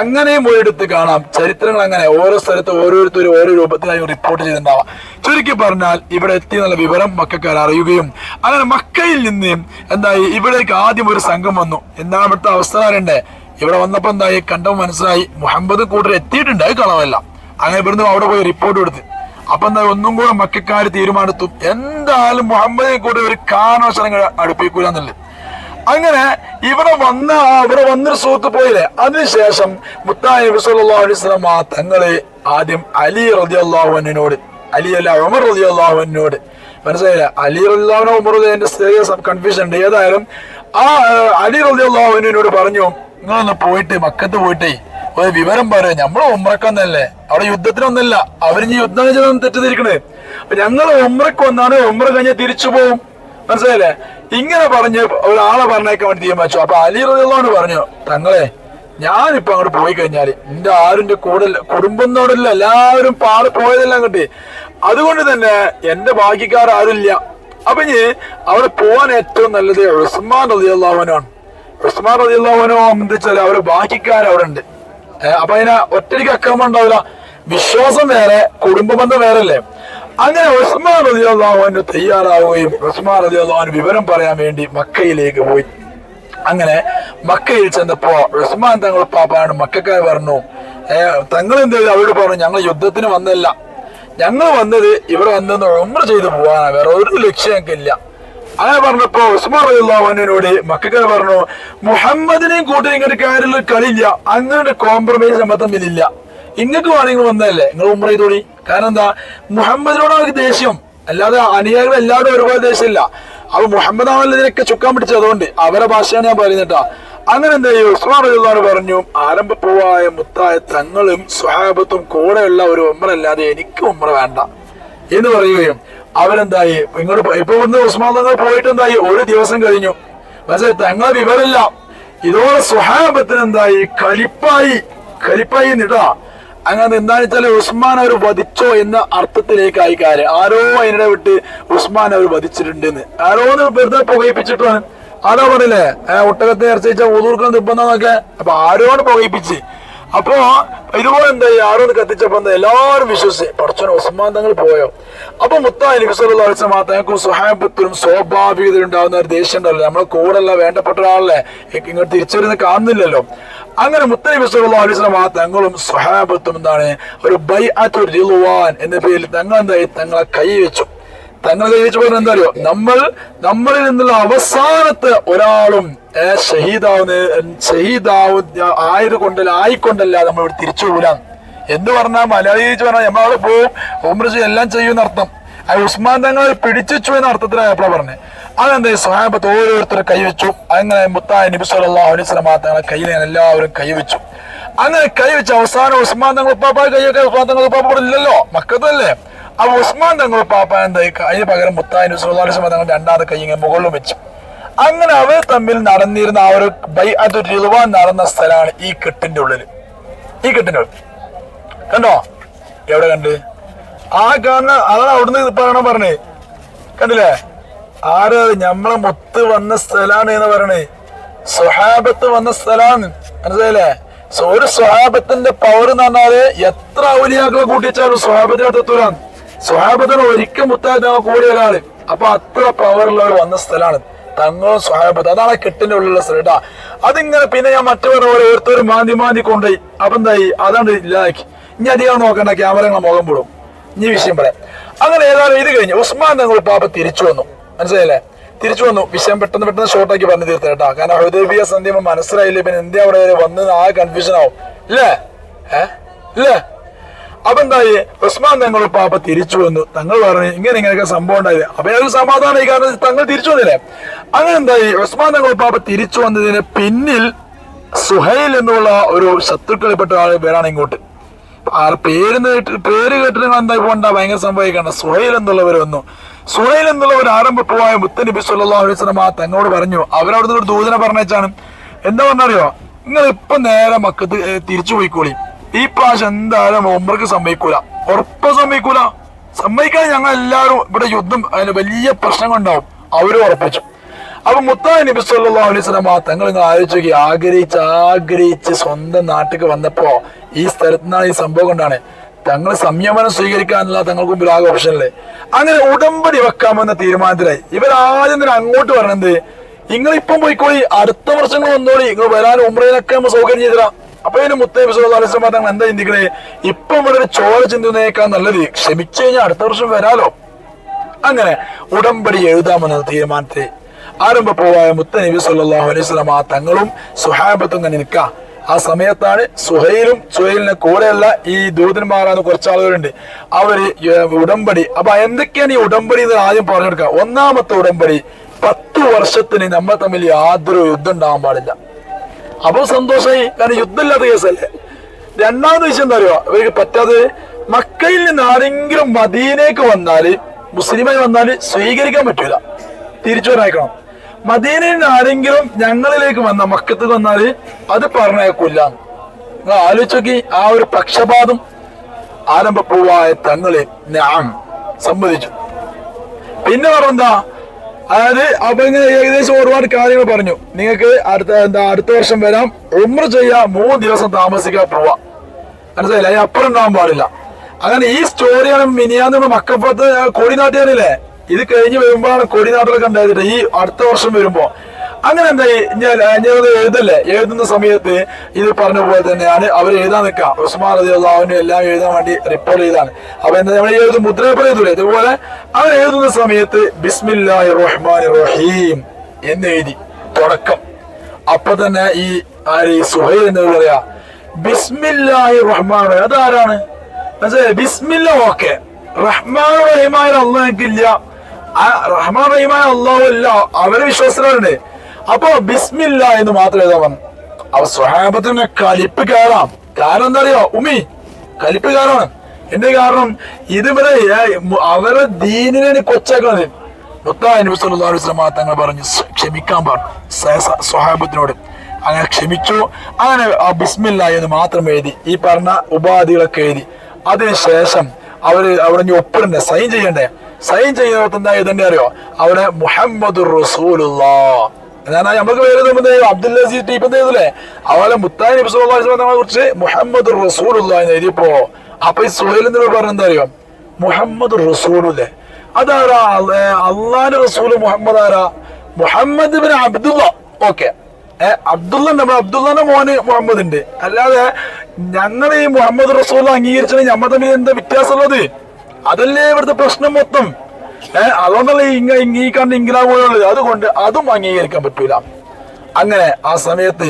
S1: അങ്ങനെയും പോയി ഒരിടത്ത് കാണാം. ചരിത്രങ്ങൾ അങ്ങനെ. ഓരോ സ്ഥലത്ത് ഓരോരുത്തരും ഓരോ രൂപത്തിലായി റിപ്പോർട്ട് ചെയ്തിട്ടുണ്ടാവാം. ചുരുക്കി പറഞ്ഞാൽ ഇവിടെ എത്തി എന്നുള്ള വിവരം മക്കാർ അറിയുകയും അങ്ങനെ മക്കയിൽ നിന്ന് എന്തായി? ഇവിടേക്ക് ആദ്യം ഒരു സംഘം വന്നു. എന്താണ് ഇവിടുത്തെ അവസ്ഥ അറിയണ്ടേ ഇവിടെ വന്നപ്പോ എന്തായി? കണ്ടപ്പോൾ മനസ്സിലായി. മുഹമ്മദ് കൂട്ടർ എത്തിയിട്ടുണ്ട്. അത് കളവല്ല. അങ്ങനെ ഇവിടുന്ന് അവിടെ പോയി റിപ്പോർട്ട് കൊടുത്ത്. അപ്പൊ എന്താ ഒന്നും കൂടെ മക്കാര് തീരുമാനത്തു എന്തായാലും മുഹമ്മദിനെ കൂടെ ഒരു കാരണവശാലും അടുപ്പിക്കൂല അങ്ങനെ ഇവിടെ വന്ന ഇവിടെ വന്നൊരു സുഹൃത്ത് പോയില്ലേ? അതിനുശേഷം മുത്തായി നബി സല്ലല്ലാഹു അലൈഹി ആ തങ്ങളെ ആദ്യം അലി റതി അള്ളാഹുവിനോട് അലി അല്ല ഉമർ റതി അള്ളാഹുവിനോട് മനസ്സിലായില്ല? അലി റല്ലാഹുന ഉമർ കൺഫ്യൂഷൻ ഉണ്ട്. ഏതായാലും ആ, അലി റതി അള്ളാഹുവിനോട് പറഞ്ഞു നിങ്ങളൊന്ന് പോയിട്ട് മക്കത്ത് പോയിട്ടേ ഒരു വിവരം പറയാം. നമ്മൾ ഉമ്രക്കൊന്നല്ലേ അവിടെ യുദ്ധത്തിനൊന്നല്ല അവരിഞ്ഞ് യുദ്ധം ചെയ്തൊന്നും തെറ്റിദ്ധരിക്കണേ. അപ്പൊ ഞങ്ങൾ ഉമ്രക്ക് വന്നാണ് ഉമ്ര കഴിഞ്ഞ് തിരിച്ചു പോവും. മനസ്സിലായില്ലേ? ഇങ്ങനെ പറഞ്ഞ് ഒരാളെ പറഞ്ഞേക്കാൻ വേണ്ടി തീരുമാനിച്ചു. അപ്പൊ അലി റളിയല്ലാഹു പറഞ്ഞു തങ്ങളെ ഞാനിപ്പോ അങ്ങോട്ട് പോയി കഴിഞ്ഞാൽ എന്റെ ആരും കൂടെ കൂടെ കുടുംബത്തോടില്ല എല്ലാവരും പാടെ പോയതെല്ലാം കിട്ടി അതുകൊണ്ട് തന്നെ എന്റെ ബാക്കിക്കാർ ആരുമില്ല അപ്പൊ ഇനി അവിടെ പോവാൻ ഏറ്റവും നല്ലത് ഉസ്മാൻ റളിയല്ലാഹുവിനാണ് ഉസ്മാൻ റളിയല്ലാഹുവിനോ എന്താ അവരെ ബാക്കിക്കാർ അവിടെ ഉണ്ട് അപ്പൊ അതിനെ ഒറ്റയ്ക്ക് അക്രമം ഉണ്ടാവില്ല. വിശ്വാസം വേറെ കുടുംബ ബന്ധം വേറെ അല്ലേ അങ്ങനെ ഉസ്മാൻ റളിയല്ലാഹുവിന് തയ്യാറാവുകയും ഉസ്മാൻ റളിയല്ലാഹുവിന് വിവരം പറയാൻ വേണ്ടി മക്കയിലേക്ക് പോയി. അങ്ങനെ മക്കയിൽ ചെന്നപ്പോ ഉസ്മാൻ തങ്ങൾ പാപ്പാണ് മക്കാരെ പറഞ്ഞു തങ്ങൾ എന്ത് അവരോട് പറഞ്ഞു ഞങ്ങൾ യുദ്ധത്തിന് വന്നല്ല ഞങ്ങൾ വന്നത് ഇവിടെ വന്നത് ഉമ്ര ചെയ്ത് പോവാനാണ് വേറെ ഒരു ലക്ഷ്യം ഞങ്ങൾക്കില്ല. അങ്ങനെ പറഞ്ഞപ്പോ ഉസ്മാൻ റളിയല്ലാഹുവിനോട് മക്കാർ പറഞ്ഞു മുഹമ്മദിനെയും കൂട്ടി ഇങ്ങോട്ട് കാര്യത്തിൽ കളിയില്ല അങ്ങനെ കോംപ്രമൈസ് നമ്മൾ തമ്മിലില്ല. ഇങ്ങക്ക് വേണമെങ്കിൽ വന്നതല്ലേ? നിങ്ങൾ ഉമ്ര ചെയ്തോളി. കാരണം എന്താ? മുഹമ്മദിനോട് അവർക്ക് ദേഷ്യം. അല്ലാതെ അനുയായികൾ എല്ലാവരും ഒരുപോലെ ദേഷ്യമില്ല അപ്പൊ മുഹമ്മദ് ആണല്ലോ ചുക്കാൻ പിടിച്ചത്. അതുകൊണ്ട് അവരെ ഭാഷയാണ് ഞാൻ പറയുന്നേട്ടാ അങ്ങനെ എന്താ ചെയ്യും? ഉസ്മാൻ റളിയല്ലാഹു പറഞ്ഞു ആരംഭപ്പൂവായ മുത്തായ തങ്ങളും സ്വഹാബത്തും കൂടെയുള്ള ഒരു ഉമ്ര അല്ലാതെ എനിക്ക് ഉമ്ര വേണ്ട. എന്ന് പറയുകയും അവരെന്തായി? ഇങ്ങോട്ട് ഇപ്പൊ ഒന്ന് ഉസ്മാൻ തങ്ങൾ പോയിട്ട് എന്തായി ഒരു ദിവസം കഴിഞ്ഞു. പക്ഷേ തങ്ങളെ വിവരമില്ല. ഇതോടെ സ്വഹാബത്തിന് എന്തായി കലിപ്പായി. കലിപ്പായി നിടാ അങ്ങനെ എന്താന്ന് വെച്ചാൽ ഉസ്മാൻ അവർ വധിച്ചോ എന്ന അർത്ഥത്തിലേക്കായി കാര്യം ആരോ അതിനിടെ വിട്ട് ഉസ്മാൻ അവർ വധിച്ചിട്ടുണ്ടെന്ന്. ആരോ വെറുതെ പുകയിപ്പിച്ചിട്ടാണ്. അതാ പറഞ്ഞില്ലേ? ഒട്ടകത്തെ ഇറച്ചിച്ച ഊതൂർക്കാൻ നിർബന്ധമൊക്കെ അപ്പൊ ആരോട് പുകയിപ്പിച്ച്? അപ്പോ ഇതുപോലെ എന്താ ആരോന്ന് കത്തിച്ചപ്പോ എന്താ എല്ലാവരും വിശ്വസിച്ച് പഠിച്ചോ ഉസ്മാൻ തങ്ങൾ പോയോ? അപ്പൊ മുത്തായി നബിസ്വല്ലാ തങ്ങൾക്കും സുഹാബത്തിനും സ്വാഭാവികത ഉണ്ടാകുന്ന ഒരു ദേഷ്യം ഉണ്ടല്ലോ. നമ്മളെ കൂടെയുള്ള വേണ്ടപ്പെട്ട ഒരാളല്ലേ? ഇങ്ങോട്ട് തിരിച്ചറിയുന്ന കാണുന്നില്ലല്ലോ. അങ്ങനെ മുത്തനബി സല്ലല്ലാഹു അലൈഹി വസല്ലം ആ തങ്ങളും സ്വഹാബത്തും എന്താണ്? ഒരു ബൈ അറ്റ് എന്ന പേരിൽ തങ്ങൾ എന്തായി തങ്ങളെ കൈ വെച്ചു തങ്ങൾ കൈ വെച്ച് പറഞ്ഞ എന്താ അറിയോ? നമ്മൾ നമ്മളിൽ നിന്നുള്ള അവസാനത്തെ ഒരാളും ഷഹീദാവുന്ന ഷഹീദാവു ആയത് കൊണ്ടല്ല ആയിക്കൊണ്ടല്ല നമ്മൾ ഇവിടെ തിരിച്ചു പോലാന്ന് എന്ന് പറഞ്ഞാൽ മലയാളി പറഞ്ഞാൽ നമ്മളവിടെ പോവും ചെയ്യും എല്ലാം ചെയ്യുന്ന അർത്ഥം. ആ ഉസ്മാൻ തങ്ങളെ പിടിച്ചു എന്ന അർത്ഥത്തിലാണ് എപ്പോഴാ പറഞ്ഞത് അതെന്താ സ്വഹാബത്ത് ഓരോരുത്തരും കൈവച്ചു അങ്ങനെ മുത്തായ നബി സല്ലല്ലാഹു അലൈഹി ഞാൻ എല്ലാവരും കൈവച്ചു അങ്ങനെ കൈവച്ച് അവസാനം ഉസ്മാൻ തങ്ങൾ ഉപ്പാപ്പ കൈയൊക്കെ ഉസ്മാൻ തങ്ങൾ ഉപ്പാപ്പ ഇല്ലല്ലോ. മക്കത്തല്ലേ? അപ്പൊ ഉസ്മാൻ തങ്ങൾ പാപ്പ എന്തായിക്ക അതിന് പകരം മുത്തായ വസല്ലം തങ്ങൾ രണ്ടാമത്തെ കൈ ഇങ്ങനെ മുകളിലും വെച്ചു. അങ്ങനെ അവർ തമ്മിൽ നടന്നിരുന്ന ആ ഒരു ബൈ അത് റിളുവാൻ നടന്ന സ്ഥലമാണ് ഈ കെട്ടിന്റെ ഉള്ളിൽ ഈ കെട്ടിന്റെ ഉള്ളിൽ കണ്ടോ? എവിടെ കണ്ട്? ആ കാണുന്ന അതാണ് അവിടുന്ന് പറയണം പറഞ്ഞേ. കണ്ടില്ലേ? ആര് ഞമ്മളെ മുത്ത് വന്ന സ്ഥലാണ് എന്ന് പറയണേ. സ്വഹാബത്ത് വന്ന സ്ഥലാണ്. മനസ്സിലായില്ലേ? ഒരു സ്വഹാബത്തിന്റെ പവർ എന്ന് പറഞ്ഞാൽ എത്ര ഔലിയാക്കളെ കൂട്ടിച്ചാലും സ്വഹാബത്തിനകത്ത് എത്തൂലാണ് സ്വഹാബത്തിന് ഒരിക്കൽ മുത്താത്ത കൂടിയ ഒരാൾ. അപ്പൊ അത്ര പവറുള്ളവർ വന്ന സ്ഥലമാണ് തങ്ങളും സ്വഹാബത്ത്. അതാണ് കെട്ടിന്റെ ഉള്ളിലുള്ള സ്ഥലം കേട്ടാ അതിങ്ങനെ പിന്നെ ഞാൻ മറ്റു പറഞ്ഞ ഓരോരുത്തർ മാന്തി മാന്തി കൊണ്ടുപോയി. അപ്പൊ എന്തായി? അതാണ് ഇല്ലാക്കി ഇനി അധികം നോക്കണ്ട ക്യാമറകളെ മുഖം പോടും ഇനി വിഷയം പറയാം. അങ്ങനെ ഏതായാലും ഇത് കഴിഞ്ഞു ഉസ്മാൻ തങ്ങൾ പാപ്പ തിരിച്ചു വന്നു. മനസ്സിലായില്ലേ? തിരിച്ചു വന്നു. വിഷയം പെട്ടെന്ന് പെട്ടെന്ന് ഷോർട്ടാക്കി പറഞ്ഞു തീർത്ത കേട്ടാ. കാരണം ഹുദൈബിയ സന്ധ്യ മനസ്സിലായില്ലേ? പിന്നെ എന്തിനാ അവിടെ വന്നത് വന്ന് ആ കൺഫ്യൂഷൻ ആവും. ഇല്ലേ? ഏ? ഇല്ലേ? അപ്പൊ എന്തായി ഉസ്മാൻ തങ്ങൾ പാപ്പ തിരിച്ചു വന്നു. തങ്ങൾ പറഞ്ഞു ഇങ്ങനെ ഇങ്ങനെയൊക്കെ സംഭവം ഉണ്ടായത്. അപ്പൊ അയാൾക്ക് സമാധാനമായി കാരണം തങ്ങൾ തിരിച്ചു വന്നില്ലേ? അങ്ങനെ എന്തായി? ഉസ്മാൻ തങ്ങൾ പാപ്പ തിരിച്ചു വന്നതിന് പിന്നിൽ സുഹൈൽ എന്നുള്ള ഒരു ശത്രുക്കളിൽപ്പെട്ട ആൾ വരാണ് ഇങ്ങോട്ട്. ആ പേര് പേര് കേട്ടിട്ട് എന്താ പോകണ്ട? ഭയങ്കര സംഭവിക്കണം സുഹൈൽ എന്നുള്ളവർ വന്നു. സുഹൈൽ എന്നുള്ളവർ ആരംഭപ്പുവായ മുത്തനബി നബി വസല്ലം ആ തങ്ങളോട് പറഞ്ഞു അവരവിടുന്ന് ഒരു ദൂതനെ പറഞ്ഞേച്ചാണ് എന്താ പറഞ്ഞറിയോ നിങ്ങൾ ഇപ്പൊ നേരെ മക്കത്ത് തിരിച്ചു പോയിക്കോളി. ഈ പ്രാവശ്യം എന്തായാലും ഒമ്പർക്ക് സമ്മതിക്കൂല. ഉറപ്പ് സമ്മതിക്കൂല. സമ്മതിക്കാൻ ഞങ്ങൾ എല്ലാവരും ഇവിടെ യുദ്ധം അതിന് വലിയ പ്രശ്നങ്ങൾ ഉണ്ടാവും. അവരും ഉറപ്പിച്ചു. അപ്പൊ മുത്താൻ നബി സല്ലാ അലൈഹി വസല്ലം ആ തങ്ങൾ നിങ്ങൾ ആലോചിച്ചു ആഗ്രഹിച്ച് ആഗ്രഹിച്ച് സ്വന്തം നാട്ടിൽ വന്നപ്പോ ഈ സ്ഥലത്ത് നിന്നാണ് ഈ സംഭവം കൊണ്ടാണ്. തങ്ങൾ സംയമനം സ്വീകരിക്കാനുള്ള തങ്ങൾക്ക് മുമ്പിൽ ആകെ ഓപ്ഷനല്ലേ അങ്ങനെ ഉടമ്പടി വെക്കാമെന്ന തീരുമാനത്തിലായി. ഇവർ ആദ്യം തന്നെ അങ്ങോട്ട് പറഞ്ഞത് നിങ്ങൾ ഇപ്പം പോയിക്കോളി അടുത്ത വർഷങ്ങൾ വന്നോളി നിങ്ങൾ വരാൻ ഉമ്രയിലൊക്കെ നമ്മൾ സൗകര്യം ചെയ്തരാം അപ്പൊ ഇതിന് മുത്തൈബ് വസല്ലം തങ്ങൾ എന്താ ചിന്തിക്കണേ? ഇപ്പൊ ഇവിടെ ഒരു ചോര ചിന്തുന്നേക്കാൾ നല്ലത് ക്ഷമിച്ചു കഴിഞ്ഞാൽ അടുത്ത വർഷം വരാലോ. അങ്ങനെ ഉടമ്പടി എഴുതാമെന്ന തീരുമാനത്തെ ആരംഭ ആരംഭപ്പോവായ മുത്തനബി സല്ലല്ലാഹു അലൈഹി വസല്ലം ആ തങ്ങളും സുഹാബത്തും തന്നെ നിൽക്കാം. ആ സമയത്താണ് സുഹൈലും സുഹൈലിനെ കൂടെയുള്ള ഈ ദൂതന്മാരാണ് കുറച്ച് ആളുകളുണ്ട് അവർ ഉടമ്പടി. അപ്പൊ എന്തൊക്കെയാണ് ഈ ഉടമ്പടി എന്ന് ആദ്യം പറഞ്ഞെടുക്കുക ഒന്നാമത്തെ ഉടമ്പടി പത്ത് വർഷത്തിന് നമ്മൾ തമ്മിൽ യാതൊരു യുദ്ധം ഉണ്ടാവാൻ പാടില്ല. അപ്പൊ സന്തോഷമായി കാരണം യുദ്ധമില്ലാത്ത കേസല്ലേ? രണ്ടാമത് വിഷയം എന്താ അറിയോ ഇവർക്ക് പറ്റാതെ മക്കയിൽ നിന്ന് ആരെങ്കിലും മദീനേക്ക് വന്നാൽ മുസ്ലിമായി വന്നാൽ സ്വീകരിക്കാൻ പറ്റൂല. തിരിച്ചു വരാക്കണം മദീനയിൽ നിന്ന് ആരെങ്കിലും ഞങ്ങളിലേക്ക് വന്ന മക്കത്ത് വന്നാൽ അത് പറഞ്ഞേക്കൂല നിങ്ങൾ ആലോചിച്ചോക്കി ആ ഒരു പക്ഷപാതം ആരംഭപ്പൂവായ തങ്ങളെ ഞാൻ സമ്മതിച്ചു. പിന്നെ പറഞ്ഞെന്താ അതായത് അപ്പൊ ഇങ്ങനെ ഏകദേശം ഒരുപാട് കാര്യങ്ങൾ പറഞ്ഞു. നിങ്ങൾക്ക് അടുത്ത എന്താ അടുത്ത വർഷം വരാം. ഉമ്ര ചെയ്യാ മൂന്ന് ദിവസം താമസിക്കാൻ പോവാ. മനസ്സിലായില്ല? അതിന് അപ്പുറം ഉണ്ടാവാൻ പാടില്ല. അങ്ങനെ ഈ സ്റ്റോറിയാണ് മിനിയാന്ന് നമ്മുടെ മക്കപ്പത്ത് കൊടിനാട്ടിയാനില്ലേ ഇത് കഴിഞ്ഞ് വരുമ്പോഴാണ് കൊടിനാട്ടിലൊക്കെ ഉണ്ടായത്. ഈ അടുത്ത വർഷം വരുമ്പോ. അങ്ങനെ എന്താ ഞാൻ ഞാനത് എഴുതല്ലേ? എഴുതുന്ന സമയത്ത് ഇത് പറഞ്ഞ പോലെ തന്നെയാണ്. അവർ എഴുതാൻ നിൽക്കാം ഉസ്മാൻ റതി എല്ലാം എഴുതാൻ വേണ്ടി റിപ്പോർട്ട് ചെയ്താണ് അപ്പൊ എന്താ നമ്മൾ എഴുതും? മുദ്രപ്പുറ എഴുതൂലേ? ഇതുപോലെ അവർ എഴുതുന്ന സമയത്ത് ബിസ്മില്ലാഹി റഹ്മാൻ റഹീം എന്ന് എഴുതി. തുടക്കം. അപ്പൊ തന്നെ ഈ ആര്? ഈ സുഹൈൽ എന്ന് പറയാ ബിസ്മില്ലാഹി റഹ്മാൻ റഹീം. അതാരാണ്? ബിസ്മില്ല ഓക്കെ. റഹ്മാൻ റഹീമായ അള്ളാഹിക്കില്ല റഹ്മാൻ റഹീമായ അള്ളാഹു അല്ല. അവരെ വിശ്വാസത്തിലുണ്ട് അപ്പൊ ബിസ്മില്ല എന്ന് മാത്രം എഴുതാൻ പറഞ്ഞു അവ സ്വഹാബത്തിന് കലിപ്പ് കയറാം കാരണം എന്താ അറിയോ ഉമി കലിപ്പ് കയറാണ് എന്റെ കാരണം? ഇതുവരെ അവരെ ദീനിനെ അലൈഹി വസല്ലം തങ്ങൾ പറഞ്ഞു "സ് ക്ഷമിക്കാൻ പറഞ്ഞു. സ്വഹാബത്തിനോട്. അങ്ങനെ ക്ഷമിച്ചു. അങ്ങനെ ആ ബിസ്മില്ല എന്ന് മാത്രം എഴുതി. ഈ പറഞ്ഞ ഉപാധികളൊക്കെ എഴുതി. അതിനുശേഷം അവർ അവിടെ ഇനി ഒപ്പിടണ്ടേ? സൈൻ ചെയ്യണ്ടേ? സൈൻ ചെയ്യുന്നത് എന്താ എഴുതണ്ടേ അറിയോ? അവിടെ മുഹമ്മദ് റസൂലുള്ളാ. എന്നാ നമുക്ക് തമ്മിൽ അബ്ദുൽ അസീസ് ടീപ്പ് വസല്ലം കുറിച്ച് മുഹമ്മദ് റസൂൽ എഴുതിയപ്പോ അപ്പൊ ഈ സുഹൈൽ എന്ന് പറഞ്ഞ എന്താ അറിയോ? മുഹമ്മദ് റസൂലല്ലേ. അതാരാ? അള്ളാന്റെ റസൂൽ മുഹമ്മദ് ആരാ? മുഹമ്മദ് ബിൻ അബ്ദുള്ള. ഓക്കെ. അബ്ദുള്ള നമ്മൾ അബ്ദുള്ളന്റെ മോന് മുഹമ്മദ് ഉണ്ട് അല്ലാതെ ഞങ്ങൾ ഈ മുഹമ്മദ് റസൂൽ അംഗീകരിച്ചത് നമ്മൾ തമ്മിൽ എന്താ വ്യത്യാസമുള്ളത് അതല്ലേ ഇവിടുത്തെ പ്രശ്നം മൊത്തം? അതുകൊണ്ടല്ലേ ഇങ്ങ ഈ കണ്ട് പോലുള്ളത്. അതുകൊണ്ട് അതും അംഗീകരിക്കാൻ പറ്റൂല. അങ്ങനെ ആ സമയത്ത്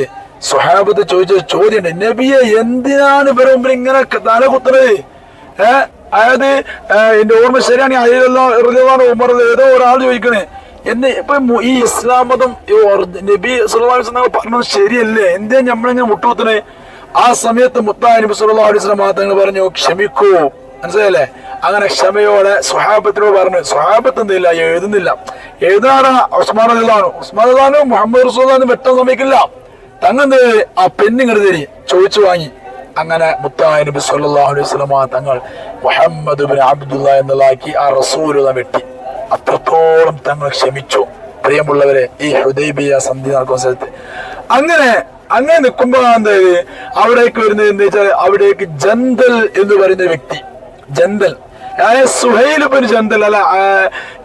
S1: സുഹാബത്ത് ചോദിച്ച ചോദ്യം നബിയെ എന്തിനാണ് ഇവരെ മുമ്പിൽ ഇങ്ങനെ തല കുത്തുന്നത് ഏഹ് അതായത് എന്റെ ഓർമ്മ ശരിയാണ് അയ്യല്ലോ ഉമർ ഏതോ ഒരാൾ ചോദിക്കണേ എന്ന് ഇപ്പൊ ഈ ഇസ്ലാം മതം നബി വസല്ലം പറഞ്ഞത് ശരിയല്ലേ? എന്തിനാ നമ്മളിങ്ങനെ മുട്ടുകുത്തണേ ആ സമയത്ത് മുത്താ നബി സുല്ലാ അലൈഹി തങ്ങൾ പറഞ്ഞു ക്ഷമിക്കൂ. മനസ്സിലായല്ലേ? അങ്ങനെ ക്ഷമയോടെ സുഹാബത്തിനോട് പറഞ്ഞു സുഹാബത്ത് എന്തില്ല? എഴുതുന്നില്ല. എഴുതാണ് ഉസ്മാൻ അള്ളാഹു ഉസ്മാൻ അള്ളാഹു മുഹമ്മദ് റസൂൽ വെട്ടം സമ്മതിക്കില്ല. തങ്ങന്ത് ആ പെണ്ണിങ്ങട് തരി ചോദിച്ചു വാങ്ങി. അങ്ങനെ മുത്തായ നബി സല്ലല്ലാഹു അലൈഹി വസല്ലം തങ്ങൾ മുഹമ്മദ് ബിൻ അബ്ദുള്ള എന്നുള്ളാക്കി ആ റസൂല വെട്ടി. അത്രത്തോളം തങ്ങൾ ക്ഷമിച്ചു. പ്രിയമുള്ളവരെ ഈ ഹുദൈബിയ സന്ധി നടക്കുന്ന സ്ഥലത്ത്. അങ്ങനെ അങ്ങനെ നിൽക്കുമ്പോഴാണ് അവിടേക്ക് വരുന്നത് എന്താ വെച്ചാൽ അവിടേക്ക് ജന്തൽ എന്ന് പറയുന്ന വ്യക്തി ജന്തൽ അതായത് സുഹൈൽ ബിൻ ജന്തൽ അല്ല ആ,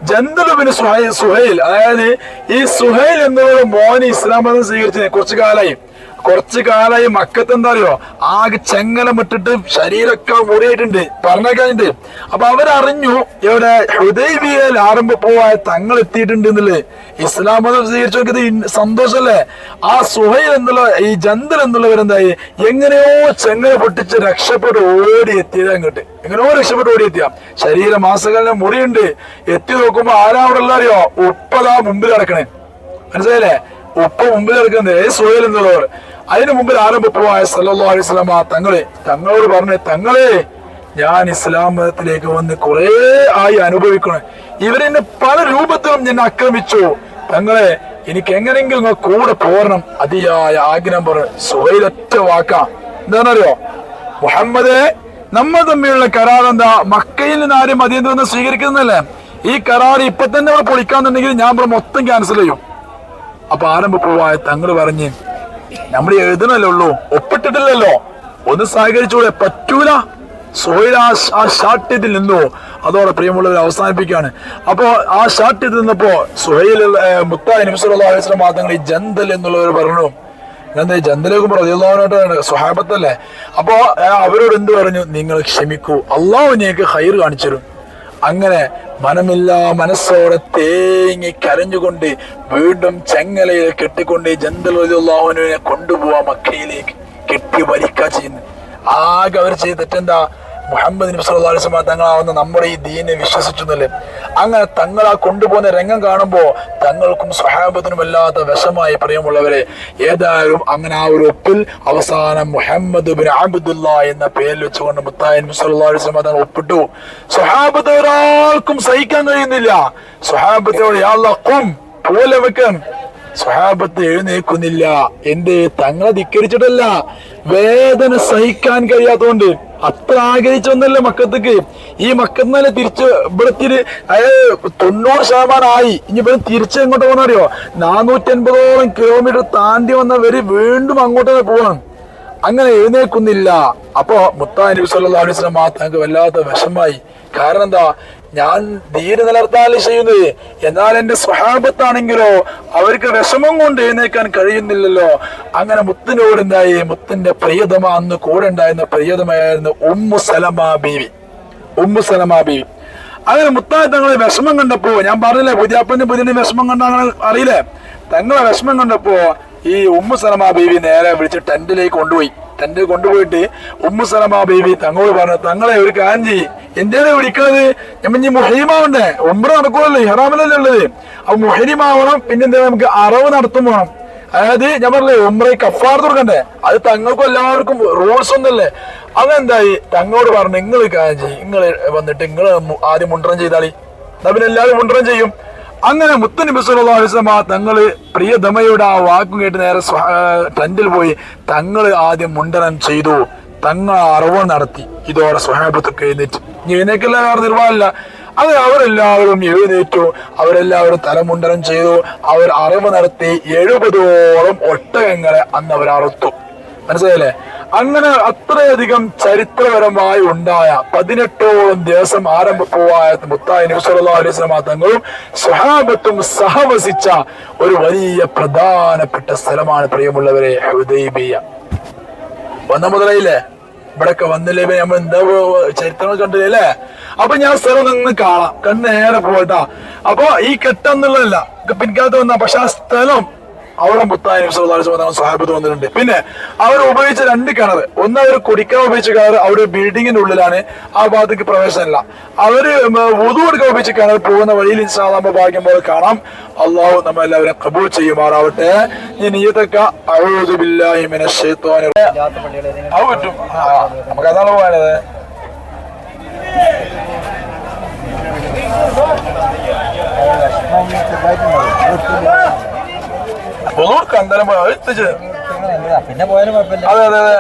S1: ജന്തൽ ബിൻ സുഹൈൽ സുഹൈൽ. അതായത് ഈ സുഹൈൽ എന്നുള്ള മോന് ഇസ്ലാം മതം സ്വീകരിച്ചത് കുറച്ചു കാലമായി. കുറച്ചു കാലമായി മക്കത്ത് എന്താ അറിയോ? ആകെ ചെങ്ങലം ഇട്ടിട്ട് ശരീരമൊക്കെ മുറിയായിട്ടുണ്ട്. പറഞ്ഞേക്കാനുണ്ട് അപ്പൊ അവരറിഞ്ഞു ഇവിടെ ഹൃദയവിയൽ പോവായ തങ്ങൾ എത്തിയിട്ടുണ്ട് എന്നുള്ളത്. ഇസ്ലാം മതം സ്വീകരിച്ചു നോക്കിയത് സന്തോഷല്ലേ ആ സുഹൈൽ എന്നുള്ള ഈ ജന്തൽ എന്നുള്ളവരെന്തായി എങ്ങനെയോ ചെങ്ങല പൊട്ടിച്ച് രക്ഷപ്പെട്ട് ഓടി എത്തിയത് അങ്ങോട്ട്. എങ്ങനെയോ രക്ഷപ്പെട്ട് ഓടി എത്തിയ. ശരീരമാസകളിലെ മുറിയുണ്ട്. എത്തി നോക്കുമ്പോ ആരാ അവിടെ ഉള്ള അറിയോ? ഉപ്പതാ മുമ്പിൽ കിടക്കണേ. മനസ്സിലായില്ലേ? ഉപ്പ മുമ്പിൽ കിടക്കുന്നത് സുഹൈൽ എന്നുള്ളവർ. അതിന് മുമ്പിൽ ആരംഭപ്പോവായ അലൈഹി ആ തങ്ങളെ തങ്ങളോട് പറഞ്ഞു തങ്ങളെ ഞാൻ ഇസ്ലാം മതത്തിലേക്ക് വന്ന് കുറേ ആയി അനുഭവിക്കണം. ഇവരെന്നെ പല രൂപത്തിലും ഞാൻ ആക്രമിച്ചു. തങ്ങളെ എനിക്ക് എങ്ങനെങ്കിലും കൂടെ പോരണം. അതിയായ ആഗ്രഹം പറഞ്ഞു സുഹൈലൊറ്റ വാക്കാം. എന്താണെന്നറിയോ? മുഹമ്മദേ നമ്മൾ തമ്മിലുള്ള കരാർ എന്താ? മക്കയിൽ നിന്ന് ആരും മതി നിന്ന് സ്വീകരിക്കുന്നതല്ലേ? ഈ കരാർ ഇപ്പൊ തന്നെ ഇവിടെ പൊളിക്കാന്നുണ്ടെങ്കിൽ ഞാൻ മൊത്തം ക്യാൻസൽ ചെയ്യും. അപ്പൊ ആരംഭ പോവായ തങ്ങൾ പറഞ്ഞ് നമ്മൾ എഴുതണല്ലേ ഉള്ളൂ? ഒപ്പിട്ടിട്ടില്ലല്ലോ. ഒന്ന് സഹകരിച്ചൂടെ? പറ്റൂല. സോയിൽ ആ നിന്നു. അതോടെ പ്രിയമുള്ളവർ അവസാനിപ്പിക്കുകയാണ്. അപ്പോ ആ ഷാട്ടിൽ നിന്നപ്പോ സുഹൈൽ മുത്തായ നിമിഷം മാതങ്ങൾ ഈ ജന്തൽ എന്നുള്ളവർ പറഞ്ഞു. എന്താ ജന്തലേക്ക് പ്രതിയുള്ളവനായിട്ട് സുഹാബത്തല്ലേ അപ്പോ അവരോട് എന്ത് പറഞ്ഞു? നിങ്ങൾ ക്ഷമിക്കൂ. അള്ളാഹു നിങ്ങൾക്ക് ഹൈർ കാണിച്ചു തരും. അങ്ങനെ മനമില്ലാ മനസ്സോടെ തേങ്ങി കരഞ്ഞുകൊണ്ട് വീണ്ടും ചെങ്ങലയിൽ കെട്ടിക്കൊണ്ട് ജന്തലുല്ലാഹുവിനെ കൊണ്ടുപോവാ മക്കയിലേക്ക്. കെട്ടി വരിക്ക ചെയ്യുന്നു. ആകെ അവർ ചെയ്ത തെറ്റെന്താ മുഹമ്മദ് നബി സല്ലല്ലാഹു അലൈഹി വസല്ലം തങ്ങളാവുന്ന നമ്മുടെ ഈ ദീനെ വിശ്വസിച്ചെന്നല്ലേ അങ്ങനെ തങ്ങൾ ആ കൊണ്ടുപോകുന്ന രംഗം കാണുമ്പോൾ തങ്ങൾക്കും സ്വഹാബത്തിനും അല്ലാത്ത വിഷമായി പ്രിയമുള്ളവരെ ഏതായാലും അങ്ങനെ ആ ഒരു ഒപ്പിൽ അവസാനം മുഹമ്മദ് ബിൻ അബ്ദുല്ല എന്ന പേരിൽ വെച്ചുകൊണ്ട് മുത്തായ നബി സല്ലല്ലാഹു അലൈഹി വസല്ലം തങ്ങൾ ഒപ്പിട്ടു. സ്വഹാബത്ത് ഒരാൾക്കും സഹിക്കാൻ കഴിയുന്നില്ല. സ്വഹാബത്തോട് യാ പോലെ വെക്കാൻ സ്വഹാബത്ത് എഴുന്നേക്കുന്നില്ല എന്റെ തങ്ങളെ ധിക്കരിച്ചിട്ടല്ല. വേദന സഹിക്കാൻ കഴിയാത്തതുകൊണ്ട് അത്ര ആഗ്രഹിച്ചൊന്നല്ല മക്കത്തേക്ക്. ഈ മക്കത്തിനെ തിരിച്ച് ഇവിടത്തിന് അതായത് തൊണ്ണൂറ് ശതമാനം ആയി. ഇനി ഇവിടെ തിരിച്ച് എങ്ങോട്ട് പോകുന്ന അറിയോ? നാനൂറ്റി അൻപതോളം കിലോമീറ്റർ താണ്ടി വന്നവര് വീണ്ടും അങ്ങോട്ട് പോകണം. അങ്ങനെ എഴുന്നേക്കുന്നില്ല അപ്പോ മുത്താ നബി സല്ലല്ലാഹു അലൈഹി വല്ലാത്ത വിഷമായി കാരണം എന്താ? ഞാൻ ധീര നിലർത്താൽ ചെയ്യുന്നത്. എന്നാൽ എന്റെ സ്വഹാബത്താണെങ്കിലോ അവർക്ക് വിഷമം കൊണ്ട് എഴുന്നേക്കാൻ കഴിയുന്നില്ലല്ലോ. അങ്ങനെ മുത്തിനോട് എന്തായി മുത്തിന്റെ പ്രിയതമ അന്ന് കൂടെ ഉണ്ടായിരുന്ന പ്രിയതമായിരുന്നു ഉമ്മു സലമ ബീവി. ഉമ്മു സലമ ബീവി. അങ്ങനെ മുത്തായി തങ്ങളെ വിഷമം കണ്ടപ്പോ ഞാൻ പറഞ്ഞില്ലേ പുതിയാപ്പന്റെ പുതിയ വിഷമം കണ്ട അറിയില്ലേ? തങ്ങളെ വിഷമം കണ്ടപ്പോ ഈ ഉമ്മു സലമ ബീവി നേരെ വിളിച്ച് ടെന്റിലേക്ക് കൊണ്ടുപോയി. ടെന്റിൽ കൊണ്ടുപോയിട്ട് ഉമ്മു സലമ ബീവി തങ്ങളോട് പറഞ്ഞു തങ്ങളെ ഒരു കാര്യം ചെയ്യ് വിളിക്കണത് ഇനി മുഹരിമാവണ്ടേ. ഒമ്പത് നടക്കുമല്ലോ ഇഹ്റാമിലല്ലേ ഉള്ളത്. അപ്പൊ മുഹരിമാവണം പിന്നെന്താ നമുക്ക് അറവ് നടത്തും വേണം. അതായത് ഞാൻ പറഞ്ഞില്ലേ ഉമ്ര കഫാർ തുറക്കണ്ടേ അത് തങ്ങൾക്കും എല്ലാവർക്കും റൂൾസ് ഒന്നല്ലേ അതെന്തായി? തങ്ങളോട് പറഞ്ഞു നിങ്ങൾ കാര്യം ചെയ്യും. നിങ്ങൾ വന്നിട്ട് നിങ്ങൾ ആദ്യം മുണ്ടനം ചെയ്താളി. എന്നാ പിന്നെ എല്ലാവരും മുണ്ടനം ചെയ്യും. അങ്ങനെ മുത്തനബി സല്ലല്ലാഹു അലൈഹി വസല്ലം തങ്ങൾ പ്രിയതമയുടെ ആ വാക്കും കേട്ട് നേരെ ട്രെൻഡിൽ പോയി തങ്ങൾ ആദ്യം മുണ്ടനം ചെയ്തു. തങ്ങൾ അറിവ് നടത്തി. ഇതോടെ സ്വഹാബത്തൊക്കെ എഴുന്നേറ്റ്. ഇനി എഴുന്നേക്കല്ല വേറെ നിർവാഹമില്ല? അത് അവരെല്ലാവരും എഴുന്നേറ്റു. അവരെല്ലാവരും തലമുണ്ടനം ചെയ്തു. അവർ അറിവ് നടത്തി എഴുപതോളം ഒട്ടകങ്ങളെ അന്ന് അവർ അറുത്തു മനസ്സിലായില്ലേ? അങ്ങനെ അത്രയധികം ചരിത്രപരമായി ഉണ്ടായ പതിനെട്ടോളം ദിവസം ആരംഭപ്പോവായ മുത്തായി നബിസ്വല്ലാ അലൈഹി തങ്ങളും സ്വഹാബത്തും സഹവസിച്ച ഒരു വലിയ പ്രധാനപ്പെട്ട സ്ഥലമാണ് പ്രിയമുള്ളവരെ ഹുദൈബിയ. വന്ന മുതലായില്ലേ? ഇവിടൊക്കെ വന്നില്ലേ നമ്മൾ എന്താ ചരിത്രങ്ങൾ കണ്ടില്ലേ അല്ലേ? അപ്പൊ ഞാൻ സ്ഥലം നിന്ന് കാണാം. കണ്ണ് നേരെ പോയിട്ടാ അപ്പൊ ഈ കെട്ടെന്നുള്ളതല്ല. പിൻകാലത്ത് വന്ന പക്ഷെ ആ സ്ഥലം അവിടെ മുത്തായ സഹാബത്ത് വന്നിട്ടുണ്ട്. പിന്നെ അവർ ഉപയോഗിച്ച രണ്ട് കിണർ. ഒന്ന് അവർ കുടിക്കാൻ ഉപയോഗിച്ച കിണർ അവരുടെ ബിൽഡിങ്ങിന്റെ ഉള്ളിലാണ് ആ ഭാഗത്തേക്ക് പ്രവേശനമില്ല. അവർ വുതു കൊടുക്കാൻ ഉപയോഗിച്ച കിണർ പോകുന്ന വഴിയിൽ ഇൻസാദാമ ഭാഗ്യം പോലെ കാണാം. അള്ളാഹു നമ്മ എല്ലാവരും കബൂൾ ചെയ്യുമാറാവട്ടെ ഈ ഈതൊക്കെ നമുക്ക് അതാണ് പോകാനത് എന്തായാലും എത്തിച്ച്
S2: പിന്നെ പോയാലും കുഴപ്പമില്ല.
S1: അതെ അതെ അതെ.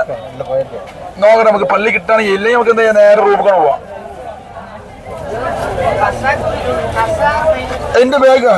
S1: നോക്കട്ടെ നമുക്ക് പള്ളി കിട്ടുകയാണെങ്കിൽ ഇല്ലെങ്കിൽ നമുക്ക് എന്താ ചെയ്യാ? നേരെ റൂമിൽ പോവാം. എന്റെ ബാഗ്